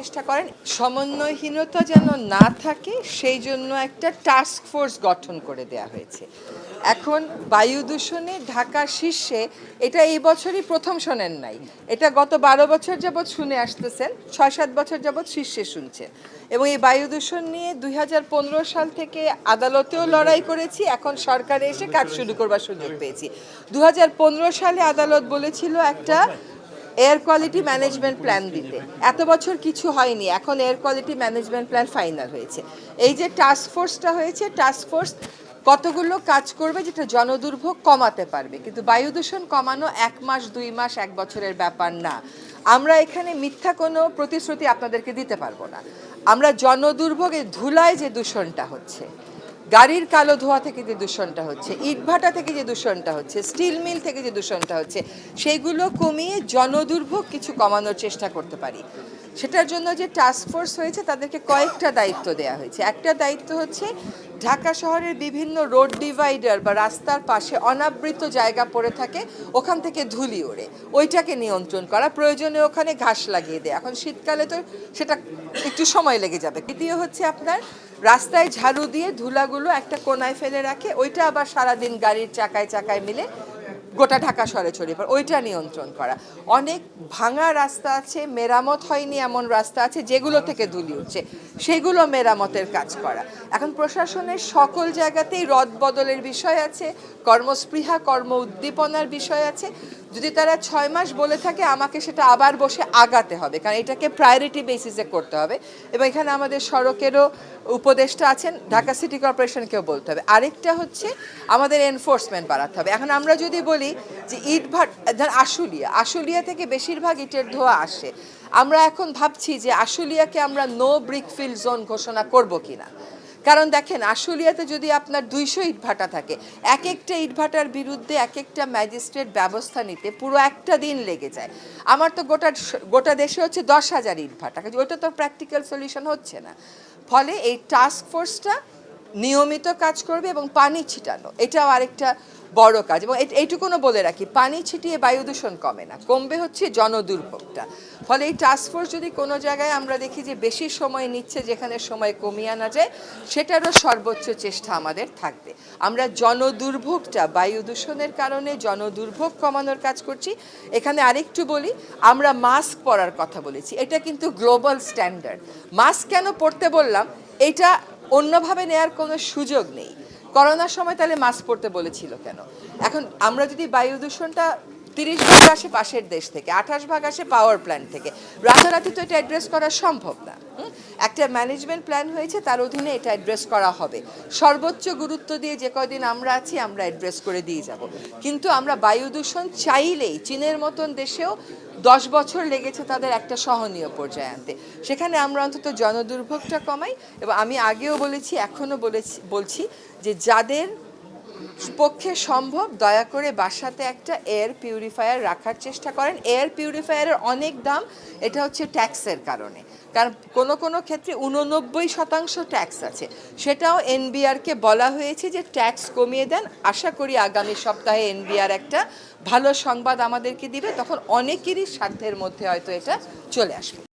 চেষ্টা করেন। সমন্বয়হীনতা যেন না থাকে, সেই জন্য একটা টাস্ক ফোর্স গঠন করে দেয়া হয়েছে। এখন বায়ু দূষণে ঢাকা শীর্ষে, এটা এই বছরই প্রথম শোনেন নাই। এটা গত বারো বছর যাবৎ শুনে আসতেছেন ছয় সাত বছর যাবৎ শীর্ষে শুনছেন। এবং এই বায়ু দূষণ নিয়ে দুই হাজার পনেরো সাল থেকে আদালতেও লড়াই করেছি, এখন সরকারে এসে কাজ শুরু করবার সুযোগ পেয়েছি। দুই হাজার পনেরো সালে আদালত বলেছিল একটা এয়ার কোয়ালিটি ম্যানেজমেন্ট প্ল্যান দিতে। এত বছর কিছু হয়নি, এখন air quality management plan final হয়েছে। এই যে টাস্ক ফোর্সটা হয়েছে টাস্ক ফোর্স কতগুলো কাজ করবে যেটা জনদুর্ভোগ কমাতে পারবে? কিন্তু বায়ু দূষণ কমানো এক মাস, দুই মাস, এক বছরের ব্যাপার না। আমরা এখানে মিথ্যা কোনো প্রতিশ্রুতি আপনাদেরকে দিতে পারব না। আমরা জনদুর্ভোগে ধুলায় যে দূষণটা হচ্ছে গাড়ির কালো ধোয়া থেকে যে দূষণটা হচ্ছে ইটভাটা থেকে যে দূষণটা হচ্ছে স্টিল মিল থেকে যে দূষণটা হচ্ছে সেগুলো কমিয়ে জনদুর্ভোগ কিছু কমানোর চেষ্টা করতে পারি। সেটার জন্য যে টাস্ক ফোর্স হয়েছে, তাদেরকে কয়েকটা দায়িত্ব দেওয়া হয়েছে। একটা দায়িত্ব হচ্ছে, ঢাকা শহরের বিভিন্ন রোড ডিভাইডার বা রাস্তার পাশে অনাবৃত জায়গা পড়ে থাকে, ওখান থেকে ধুলি ওড়ে। ওইটাকে নিয়ন্ত্রণ করা। প্রয়োজনে ওখানে ঘাস লাগিয়ে দেয়। এখন শীতকালে তো সেটা একটু সময় লেগে যাবে। দ্বিতীয় হচ্ছে আপনার, রাস্তায় ঝাড়ু দিয়ে ধুলাগুলো একটা কোনায় ফেলে রাখে। ওইটা আবার সারাদিন গাড়ির চাকায় চাকায় মিলে গোটা ঢাকা শহরে ছড়িয়ে পড়ে। ওইটা নিয়ন্ত্রণ করা। অনেক ভাঙা রাস্তা আছে, মেরামত হয়নি এমন রাস্তা আছে যেগুলো থেকে ধুলি উঠছে। সেগুলো মেরামতের কাজ করা। এখন প্রশাসনের সকল জায়গাতেই রদ বদলের বিষয় আছে, কর্মস্পৃহা, কর্ম উদ্দীপনার বিষয় আছে। যদি তারা ছয় মাস বলে থাকে, আমাকে সেটা আবার বসে আগাতে হবে, কারণ এটাকে প্রায়োরিটি বেসিসে করতে হবে। এবং এখানে আমাদের সড়কেরও উপদেষ্টা আছেন, ঢাকা সিটি কর্পোরেশনকেও বলতে হবে। আরেকটা হচ্ছে, আমাদের এনফোর্সমেন্ট বাড়াতে হবে। এখন আমরা যদি বলি যে ইট ভাট আশুলিয়া আশুলিয়া থেকে বেশিরভাগ ইটের ধোয়া আসে। আমরা এখন ভাবছি যে আশুলিয়াকে আমরা নো ব্রিক ফিল্ড জোন ঘোষণা করব কিনা। কারণ দেখেন, আশুলিয়াতে যদি আপনার দুইশো ইটভাটা থাকে এক একটা ইটভাটার বিরুদ্ধে এক একটা ম্যাজিস্ট্রেট ব্যবস্থা নিতে পুরো একটা দিন লেগে যায়। আমার তো গোটা গোটা দেশে হচ্ছে দশ হাজার ইটভাটা। ওইটা তো প্র্যাকটিক্যাল সলিউশন হচ্ছে না। ফলে এই টাস্ক ফোর্সটা নিয়মিত কাজ করবে এবং পানি ছিটানো, এটাও আরেকটা বড় কাজ। এবং এই- এইটুকুনও বলে রাখি, পানি ছিটিয়ে বায়ু দূষণ কমে না, কমবে হচ্ছে জনদুর্ভোগটা। ফলে এই টাস্কফোর্স যদি কোনো জায়গায় আমরা দেখি যে বেশি সময় নিচ্ছে যেখানে সময় কমিয়ে আনা যায়, সেটারও সর্বোচ্চ চেষ্টা আমাদের থাকবে। আমরা জনদুর্ভোগটা, বায়ু দূষণের কারণে জনদুর্ভোগ কমানোর কাজ করছি। এখানে আরেকটু বলি, আমরা মাস্ক পরার কথা বলেছি, এটা কিন্তু গ্লোবাল স্ট্যান্ডার্ড মাস্ক কেন পড়তে বললাম, এটা অন্যভাবে নেয়ার কোনো সুযোগ নেই। করোনার সময় তাহলে মাস্ক পরতে বলেছিল কেন? এখন আমরা যদি বায়ু দূষণটা তিরিশ ভাগ আসে পাশের দেশ থেকে, আঠাশ ভাগ আসে পাওয়ার প্ল্যান্ট থেকে। রাতারাতি তো এটা অ্যাড্রেস করা সম্ভব না? একটা ম্যানেজমেন্ট প্ল্যান হয়েছে, তার অধীনে এটা অ্যাড্রেস করা হবে। সর্বোচ্চ গুরুত্ব দিয়ে যে কদিন আমরা আছি, আমরা অ্যাড্রেস করে দিয়ে যাব। কিন্তু আমরা বায়ু দূষণ চাইলেই চীনের মতন দেশেও দশ বছর লেগেছে তাদের একটা সহনীয় পর্যায়ে আনতে। সেখানে আমরা অন্তত জনদুর্ভোগটা কমাই, এবং আমি আগেও বলেছি, এখনও বলেছি, বলছি যে যাদের পক্ষে সম্ভব, দয়া করে বাসাতে একটা এয়ার পিউরিফায়ার রাখার চেষ্টা করেন। এয়ার পিউরিফায়ারের অনেক দাম, এটা হচ্ছে ট্যাক্সের কারণে। কারণ কোনো কোনো ক্ষেত্রে উননব্বই শতাংশ ট্যাক্স আছে। সেটাও এনবিআরকে বলা হয়েছে যে ট্যাক্স কমিয়ে দেন। আশা করি আগামী সপ্তাহে এনবিআর একটা ভালো সংবাদ আমাদেরকে দিবে। তখন অনেকেরই স্বার্থের মধ্যে হয়তো এটা চলে আসবে।